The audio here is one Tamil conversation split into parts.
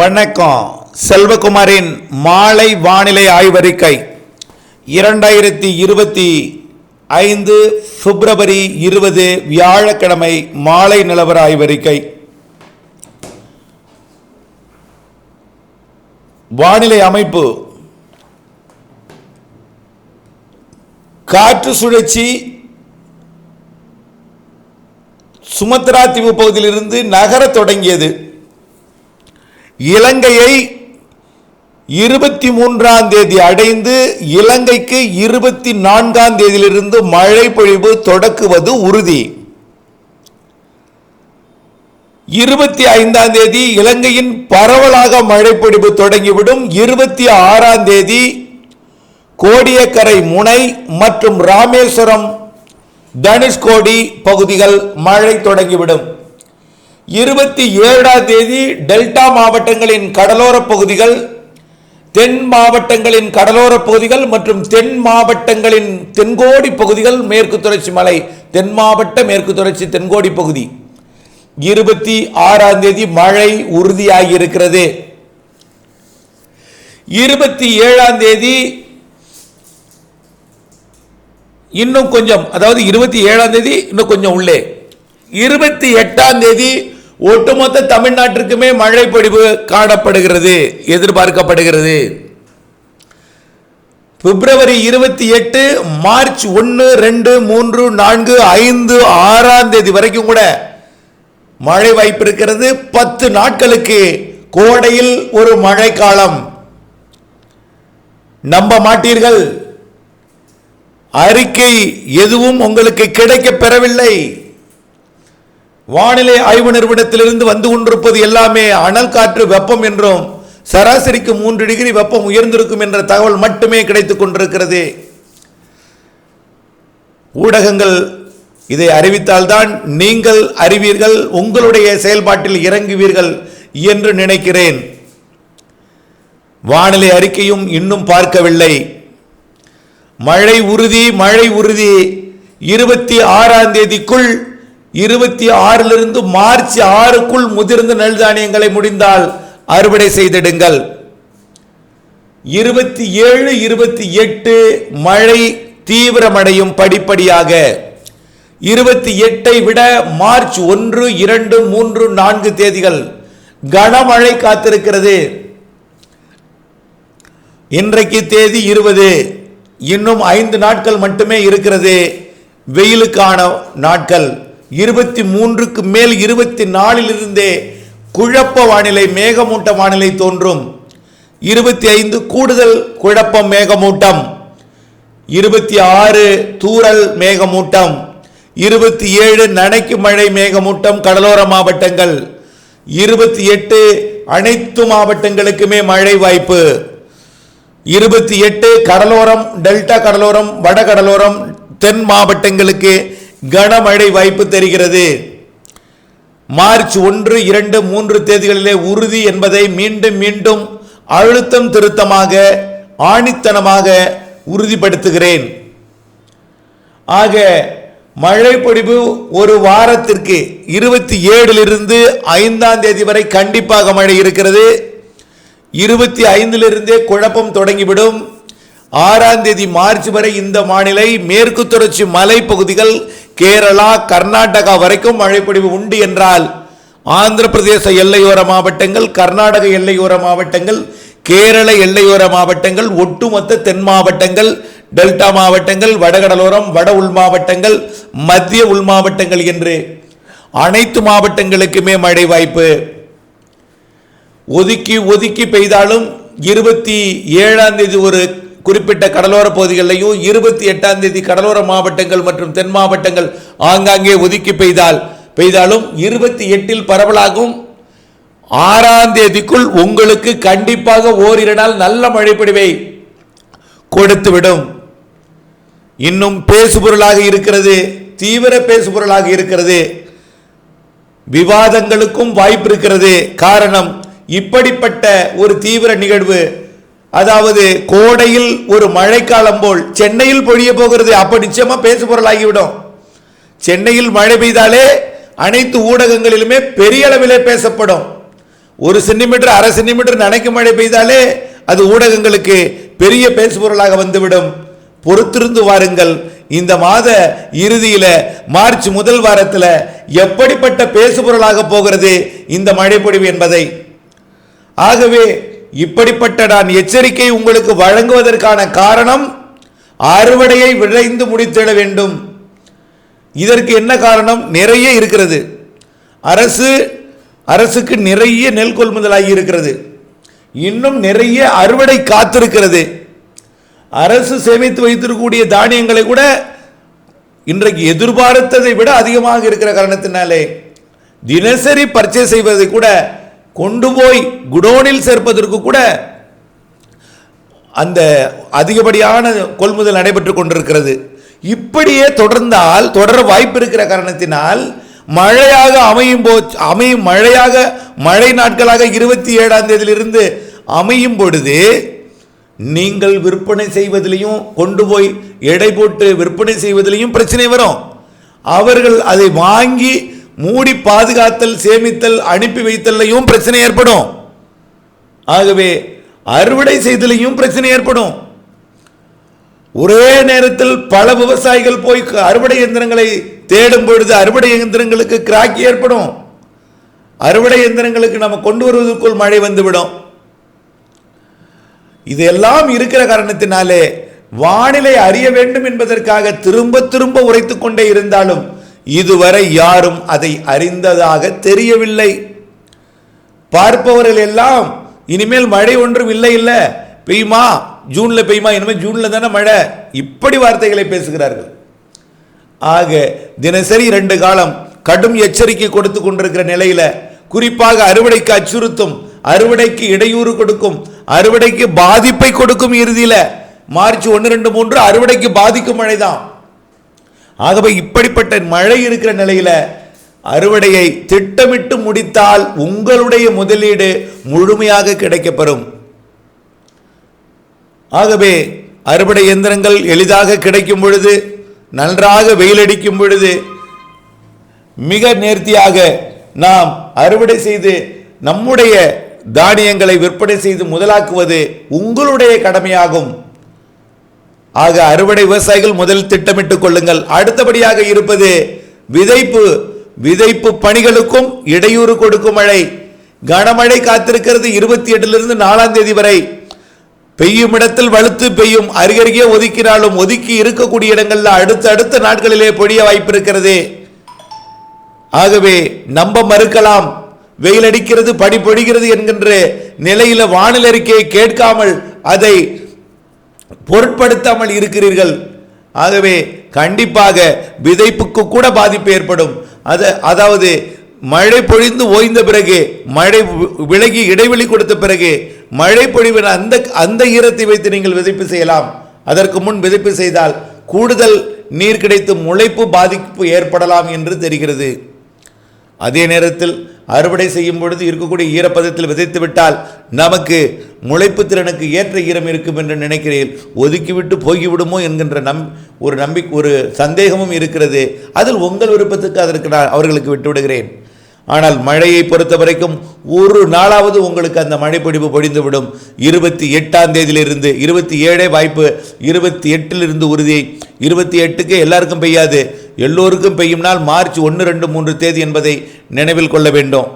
வணக்கம். செல்வகுமாரின் மாலை வானிலை ஆய்வறிக்கை. இரண்டாயிரத்தி இருபத்தி ஐந்து பிப்ரவரி இருபது வியாழக்கிழமை மாலை நிலவர ஆய்வறிக்கை. வானிலை அமைப்பு. காற்று சுழற்சி. சுமத்ரா தீவு பகுதியிலிருந்து நகரத் தொடங்கியது. இலங்கையை இருபத்தி மூன்றாம் தேதி அடைந்து இலங்கைக்கு இருபத்தி நான்காம் தேதியிலிருந்து மழை பொழிவு தொடக்குவது உறுதி. இருபத்தி ஐந்தாம் தேதி இலங்கையின் பரவலாக மழை பொழிவு தொடங்கிவிடும். இருபத்தி ஆறாம் தேதி கோடியக்கரை முனை மற்றும் ராமேஸ்வரம் தனுஷ்கோடி பகுதிகள் மழை தொடங்கிவிடும். இருபத்தி ஏழாம் தேதி டெல்டா மாவட்டங்களின் கடலோர பகுதிகள் தென் மாவட்டங்களின் கடலோர பகுதிகள் மற்றும் தென் மாவட்டங்களின் தென்கோடி பகுதிகள் மேற்கு தொடர்ச்சி மலை தென் மாவட்ட மேற்கு தொடர்ச்சி தென்கோடி பகுதி. இருபத்தி ஆறாம் தேதி மழை உறுதியாகி இருக்கிறது. இருபத்தி ஏழாம் தேதி இன்னும் கொஞ்சம் அதாவது இருபத்தி ஏழாம் தேதி இன்னும் கொஞ்சம் உள்ளே. இருபத்தி எட்டாம் தேதி ஒட்டுமொத்த தமிழ்நாட்டிற்குமே மழை பொழிவு காணப்படுகிறது எதிர்பார்க்கப்படுகிறது. பிப்ரவரி இருபத்தி எட்டு மார்ச் ஒன்று ரெண்டு மூன்று நான்கு ஐந்து ஆறாம் தேதி வரைக்கும் கூட மழை வாய்ப்பு இருக்கிறது. பத்து நாட்களுக்கு கோடையில் ஒரு மழைக்காலம். நம்ப மாட்டீர்கள். அறிக்கை எதுவும் உங்களுக்கு கிடைக்கப் பெறவில்லை வானிலை ஆய்வு நிறுவனத்திலிருந்து வந்து கொண்டிருப்பது எல்லாமே அனல் காற்று வெப்பம் என்றும் சராசரிக்கு மூன்று டிகிரி வெப்பம் உயர்ந்திருக்கும் என்ற தகவல் மட்டுமே கிடைத்துக் கொண்டிருக்கிறது. ஊடகங்கள் இதை அறிவித்தால்தான் நீங்கள் அறிவீர்கள் உங்களுடைய செயல்பாட்டில் இறங்குவீர்கள் என்று நினைக்கிறேன். வானிலை அறிக்கையும் இன்னும் பார்க்கவில்லை. மழை உறுதி மழை உறுதி. இருபத்தி ஆறாம் தேதிக்குள் இருபத்தி ஆறிலிருந்து மார்ச் ஆறுக்குள் முதிர்ந்த நெல் தானியங்களை முடிந்தால் அறுவடை செய்திடுங்கள். இருபத்தி ஏழு இருபத்தி எட்டு மழை தீவிரமடையும் படிப்படியாக. இருபத்தி எட்டை விட மார்ச் ஒன்று இரண்டு மூன்று நான்கு தேதிகள் கனமழை காத்திருக்கிறது. இன்றைக்கு தேதி இருபது. இன்னும் ஐந்து நாட்கள் மட்டுமே இருக்கிறது. வெயிலுக்கான நாட்கள். இருபத்தி மூன்றுக்கு மேல் இருபத்தி நாலிலிருந்தே குழப்ப வானிலை மேகமூட்ட வானிலை தோன்றும். இருபத்தி ஐந்து கூடுதல் குழப்பம் மேகமூட்டம். இருபத்தி ஆறு தூரல் மேகமூட்டம். இருபத்தி ஏழு நனைக்கு மழை மேகமூட்டம் கடலோர மாவட்டங்கள். இருபத்தி எட்டு அனைத்து மாவட்டங்களுக்குமே மழை வாய்ப்பு. இருபத்தி எட்டு கடலோரம் டெல்டா கடலோரம் வடகடலோரம் தென் மாவட்டங்களுக்கு கனமழை வாய்ப்பு தெரிகிறது. மார்ச் ஒன்று இரண்டு மூன்று தேதிகளிலே உறுதி என்பதை மீண்டும் மீண்டும் அழுத்தம் திருத்தமாக ஆணித்தனமாக உறுதிப்படுத்துகிறேன். ஆக மழை பொழிவு ஒரு வாரத்திற்கு இருபத்தி ஏழிலிருந்து ஐந்தாம் தேதி வரை கண்டிப்பாக மழை இருக்கிறது. இருபத்தி ஐந்திலிருந்தே குழப்பம் தொடங்கிவிடும். ஆறாம் தேதி மார்ச் வரை இந்த மாநிலை மேற்கு தொடர்ச்சி மலைப்பகுதிகள் கேரளா கர்நாடகா வரைக்கும் மழைப்பொழிவு உண்டு என்றால் ஆந்திர பிரதேச எல்லையோர மாவட்டங்கள் கர்நாடக எல்லையோர மாவட்டங்கள் கேரள எல்லையோர மாவட்டங்கள் ஒட்டுமொத்த தென் மாவட்டங்கள் டெல்டா மாவட்டங்கள் வடகடலோரம் வட உள் மாவட்டங்கள் மத்திய உள் மாவட்டங்கள் என்று அனைத்து மாவட்டங்களுக்குமே மழை வாய்ப்பு. ஒதுக்கி ஒதுக்கி பெய்தாலும் இருபத்தி ஏழாம் தேதி ஒரு குறிப்பிட்ட கடலோர பகுதிகளிலையும் இருபத்தி எட்டாம் தேதி கடலோர மாவட்டங்கள் மற்றும் தென் மாவட்டங்கள் ஆங்காங்கே ஒதுக்கி பெய்தால் பெய்தாலும் இருபத்தி எட்டில் பரவலாகும். ஆறாம் தேதிக்குள் உங்களுக்கு கண்டிப்பாக ஓரிரு நாள் நல்ல மழைப்பொழிவை கொடுத்துவிடும். இன்னும் பேசுபொருளாக இருக்கிறது தீவிர பேசுபொருளாக இருக்கிறது. விவாதங்களுக்கும் வாய்ப்பு இருக்கிறது. காரணம் இப்படிப்பட்ட ஒரு தீவிர நிகழ்வு அதாவது கோடையில் ஒரு மழைக்காலம் போல் சென்னையில் பொழிய போகிறது அப்ப நிச்சயமா பேசு பொருளாகிவிடும். சென்னையில் மழை பெய்தாலே அனைத்து ஊடகங்களிலுமே பெரிய அளவிலே பேசப்படும். ஒரு சென்டிமீட்டர் அரை சென்டிமீட்டர் நனைக்கும் மழை பெய்தாலே அது ஊடகங்களுக்கு பெரிய பேசுபொருளாக வந்துவிடும். பொறுத்திருந்து வாருங்கள். இந்த மாத இறுதியில் மார்ச் முதல் வாரத்தில் எப்படிப்பட்ட பேசுபொருளாக போகிறது இந்த மழைப்பொழிவு என்பதை. ஆகவே இப்படிப்பட்ட நான் எச்சரிக்கை உங்களுக்கு வழங்குவதற்கான காரணம் அறுவடையை விளைந்து முடித்திட வேண்டும். இதற்கு என்ன காரணம்? நிறைய இருக்கிறது. அரசு அரசுக்கு நிறைய நெல் கொள்முதலாகி இருக்கிறது. இன்னும் நிறைய அறுவடை காத்திருக்கிறது. அரசு சேமித்து வைத்திருக்கக்கூடிய தானியங்களை கூட இன்றைக்கு எதிர்பார்த்ததை விட அதிகமாக இருக்கிற காரணத்தினாலே தினசரி பர்ச்சேஸ் செய்வதை கூட கொண்டு போய் குடோனில் சேர்ப்பதற்கு கூட அந்த அதிகப்படியான கொள்முதல் நடைபெற்று கொண்டிருக்கிறது. இப்படியே தொடர்ந்தால் தொடர வாய்ப்பு இருக்கிற காரணத்தினால் மழையாக அமையும் போ அமையும் மழையாக மழை நாட்களாக இருபத்தி ஏழாம் தேதியிலிருந்து அமையும் பொழுது நீங்கள் விற்பனை செய்வதிலையும் கொண்டு போய் எடை போட்டு விற்பனை செய்வதிலையும் பிரச்சனை வரும். அவர்கள் அதை வாங்கி மூடி பாதுகாத்தல் சேமித்தல் அனுப்பி வைத்தல்லையும் பிரச்சனை ஏற்படும். ஆகவே அறுவடை செய்தலையும் பிரச்சனை ஏற்படும். ஒரே நேரத்தில் பல விவசாயிகள் போய் அறுவடை இயந்திரங்களை தேடும் பொழுது அறுவடை இயந்திரங்களுக்கு கிராக் ஏற்படும். அறுவடை இயந்திரங்களுக்கு நம்ம கொண்டு வருவதற்குள் மழை வந்துவிடும். இதெல்லாம் இருக்கிற காரணத்தினாலே வானிலை அறிய வேண்டும் என்பதற்காக திரும்ப திரும்ப உரைத்துக் கொண்டே இருந்தாலும் இதுவரை யாரும் அதை அறிந்ததாக தெரியவில்லை. பார்ப்பவர்கள் எல்லாம் இனிமேல் மழை ஒன்றும் இல்லை இல்லை. பெய்யுமா? ஜூன்ல பெய்யுமா? இனிமேல் ஜூன்ல தானே மழை. இப்படி வார்த்தைகளை பேசுகிறார்கள். ஆக தினசரி ரெண்டு காலம் கடும் எச்சரிக்கை கொடுத்து கொண்டிருக்கிற நிலையில குறிப்பாக அறுவடைக்கு அச்சுறுத்தும் அறுவடைக்கு இடையூறு கொடுக்கும் அறுவடைக்கு பாதிப்பை கொடுக்கும் இறுதியில மார்ச் ஒன்று ரெண்டு மூன்று அறுவடைக்கு பாதிக்கும் மழைதான். ஆகவே இப்படிப்பட்ட மழை இருக்கிற நிலையில அறுவடையை திட்டமிட்டு முடித்தால் உங்களுடைய முதலீடு முழுமையாக கிடைக்கப்பெறும். ஆகவே அறுவடை இயந்திரங்கள் எளிதாக கிடைக்கும் பொழுது நன்றாக வெயிலடிக்கும் பொழுது மிக நேர்த்தியாக நாம் அறுவடை செய்து நம்முடைய தானியங்களை விற்பனை செய்து முதலாக்குவது உங்களுடைய கடமையாகும். ஆக அறுவடை விவசாயிகள் முதல் திட்டமிட்டுக் கொள்ளுங்கள். அடுத்தபடியாக இருப்பது விதைப்பு. விதைப்பு பணிகளுக்கும் இடையூறு கொடுக்கும் மழை. கனமழை காத்திருக்கிறது இருபத்தி எட்டிலிருந்து நாலாம் தேதி வரை. பெய்யும் இடத்தில் வலுத்து பெய்யும் அருகருகே ஒதுக்கினாலும் ஒதுக்கி இருக்கக்கூடிய இடங்களில் அடுத்த அடுத்த நாட்களிலே பொழிய வாய்ப்பு இருக்கிறது. ஆகவே நம்ப மறுக்கலாம். வெயில் அடிக்கிறது பனி பொழிகிறது என்கின்ற நிலையில வானிலை அறிக்கையை கேட்காமல் அதை பொருட்படுத்தாமல் இருக்கிறீர்கள். ஆகவே கண்டிப்பாக விதைப்புக்கு கூட பாதிப்பு ஏற்படும். அது அதாவது மழை பொழிந்து ஓய்ந்த பிறகு மழை விலகி இடைவெளி கொடுத்த பிறகு மழை பொழிவின் அந்த அந்த ஈரத்தை வைத்து நீங்கள் விதைப்பு செய்யலாம். அதற்கு முன் விதைப்பு செய்தால் கூடுதல் நீர் கிடைத்து முளைப்பு பாதிப்பு ஏற்படலாம் என்று தெரிகிறது. அதே நேரத்தில் அறுவடை செய்யும் பொழுது இருக்கக்கூடிய ஈரப்பதத்தில் விதைத்து விட்டால் நமக்கு முளைப்பு திறனுக்கு ஏற்ற ஈரம் இருக்கும் என்று நினைக்கிறேன் ஒதுக்கிவிட்டு போய்விடுமோ என்கின்ற நம் ஒரு நம்பிக்கை ஒரு சந்தேகமும் இருக்கிறது. அதில் உங்கள் விருப்பத்துக்கு அதற்கு நான் அவர்களுக்கு விட்டு விடுகிறேன் ஆனால் மழையை பொறுத்த வரைக்கும் ஒரு நாளாவது உங்களுக்கு அந்த மழைப்பிடிப்பு பொடிந்துவிடும் இருபத்தி எட்டாம் தேதியிலிருந்து இருபத்தி ஏழே வாய்ப்பு இருபத்தி எட்டிலிருந்து உறுதி. இருபத்தி எட்டுக்கு எல்லாருக்கும் பெய்யாது. எல்லோருக்கும் பெய்யும் நாள் மார்ச் ஒன்று ரெண்டு மூன்று தேதி என்பதை நினைவில் கொள்ள வேண்டும்.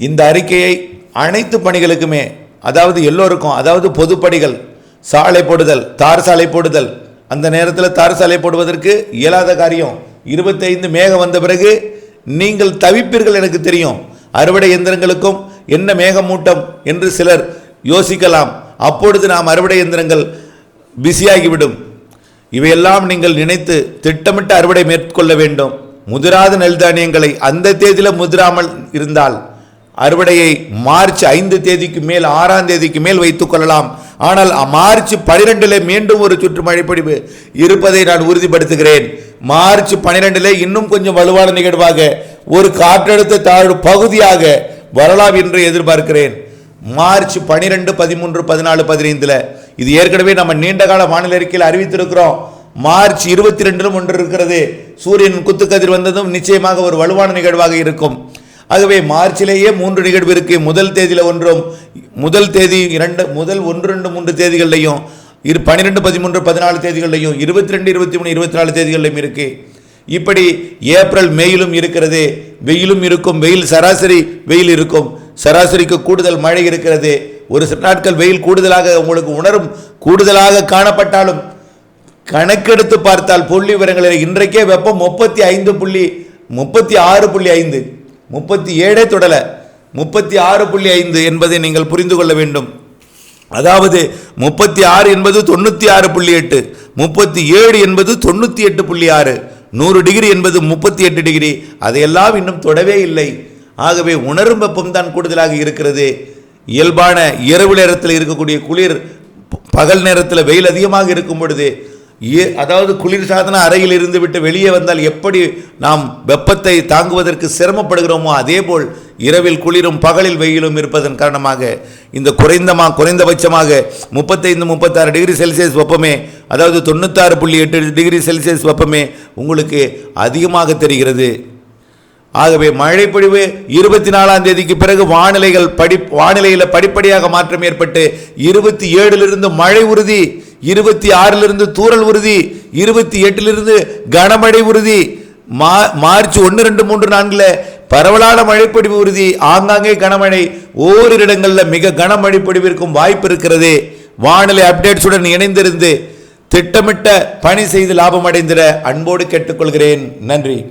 இந்த அறிக்கையை அனைத்து பணிகளுக்குமே அதாவது எல்லோருக்கும் அதாவது பொதுப்பணிகள் சாலை போடுதல் தார் சாலை போடுதல் அந்த நேரத்தில் தார் சாலை போடுவதற்கு இயலாத காரியம். இருபத்தைந்து மேகம் வந்த பிறகு நீங்கள் தவிப்பீர்கள் எனக்கு தெரியும். அறுவடை எந்திரங்களுக்கும் என்ன மேகமூட்டம் என்று சிலர் யோசிக்கலாம். அப்பொழுது நாம் அறுவடை எந்திரங்கள் பிஸியாகிவிடும். இவையெல்லாம் நீங்கள் நினைத்து திட்டமிட்டு அறுவடை மேற்கொள்ள வேண்டும். முதிராத நெல் தானியங்களை அந்த தேதியில் முதிராமல் இருந்தால் அறுவடையை மார்ச் ஐந்து தேதிக்கு மேல் ஆறாம் தேதிக்கு மேல் வைத்துக் கொள்ளலாம். ஆனால் மார்ச் பனிரெண்டில் மீண்டும் ஒரு சுற்று மழைப்பொழிவு. இருப்பதை நான் உறுதிப்படுத்துகிறேன். மார்ச் பனிரெண்டில் இன்னும் கொஞ்சம் வலுவான நிகழ்வாக ஒரு காற்றழுத்த தாழ்வு பகுதியாக வரலாம் என்று எதிர்பார்க்கிறேன். மார்ச் பனிரெண்டு பதிமூன்று பதினாலு பதினைந்தில் இது ஏற்கனவே நம்ம நீண்டகால வானிலை அறிக்கையில் அறிவித்திருக்கிறோம். மார்ச் இருபத்தி ரெண்டிலும் ஒன்று இருக்கிறது. சூரியன் குத்துக்கதிர் வந்ததும் நிச்சயமாக ஒரு வலுவான நிகழ்வாக இருக்கும். ஆகவே மார்ச்சிலேயே மூன்று நிகழ்வு இருக்கு. முதல் தேதியில் ஒன்றும் முதல் தேதி இரண்டு முதல் ஒன்று ரெண்டு மூன்று தேதிகள்லையும் இரு பன்னிரெண்டு பதிமூன்று பதினாலு தேதிகள்லையும் இருபத்தி ரெண்டு இருபத்தி மூணு இருபத்தி நாலு தேதிகள்லையும் இருக்கு. இப்படி ஏப்ரல் மேயிலும் இருக்கிறது வெயிலும் இருக்கும் வெயில் சராசரி வெயில் இருக்கும். சராசரிக்கு கூடுதல் மழை இருக்கிறது. ஒரு சில நாட்கள் வெயில் கூடுதலாக உங்களுக்கு உணரும் கூடுதலாக காணப்பட்டாலும் கணக்கெடுத்து பார்த்தால் புள்ளி விவரங்களில் இன்றைக்கே வெப்பம் முப்பத்தி ஐந்து புள்ளி முப்பத்தி ஆறு புள்ளி ஐந்து. முப்பத்தி ஏழே தொடலை. முப்பத்தி ஆறு புள்ளி ஐந்து என்பதை நீங்கள் புரிந்து கொள்ள வேண்டும். அதாவது முப்பத்தி ஆறு என்பது தொண்ணூற்றி ஆறு புள்ளி எட்டு. முப்பத்தி ஏழு என்பது தொண்ணூற்றி எட்டு புள்ளி ஆறு. நூறு டிகிரி என்பது முப்பத்தி எட்டு டிகிரி. அதையெல்லாம் இன்னும் தொடவே இல்லை. ஆகவே உணரும் வெப்பம் தான் கூடுதலாக இருக்கிறது. இயல்பான இரவு நேரத்தில் இருக்கக்கூடிய குளிர் பகல் நேரத்தில் வெயில் அதிகமாக இருக்கும் பொழுது ஏ- அதாவது குளிர் சாதன அறையில் இருந்து விட்டு வெளியே வந்தால் எப்படி நாம் வெப்பத்தை தாங்குவதற்கு சிரமப்படுகிறோமோ அதேபோல் இரவில் குளிரும் பகலில் வெயிலும் இருப்பதன் காரணமாக இந்த குறைந்தமா குறைந்தபட்சமாக முப்பத்தைந்து முப்பத்தாறு டிகிரி செல்சியஸ் வெப்பமே அதாவது தொண்ணூத்தாறு புள்ளி எட்டு டிகிரி செல்சியஸ் வெப்பமே உங்களுக்கு அதிகமாக தெரிகிறது. ஆகவே மழைப்பொழிவு இருபத்தி நாலாம் தேதிக்கு பிறகு வானிலைகள் படி வானிலையில் படிப்படியாக மாற்றம் ஏற்பட்டு இருபத்தி ஏழிலிருந்து மழை உறுதி இருபத்தி ஆறிலிருந்து தூறல் உறுதி இருபத்தி எட்டிலிருந்து கனமழை உறுதி மா மார்ச் ஒன்று ரெண்டு மூன்று நான்கில் பரவலான மழைப்பொழிவு உறுதி ஆங்காங்கே கனமழை ஓரிரு இடங்களில் மிக கனமழை பொழிவிற்கும் வாய்ப்பு இருக்கிறது. வானிலை அப்டேட்ஸுடன் இணைந்திருந்து திட்டமிட்ட பணி செய்து லாபம் அடைந்திட அன்போடு கேட்டுக்கொள்கிறேன். நன்றி.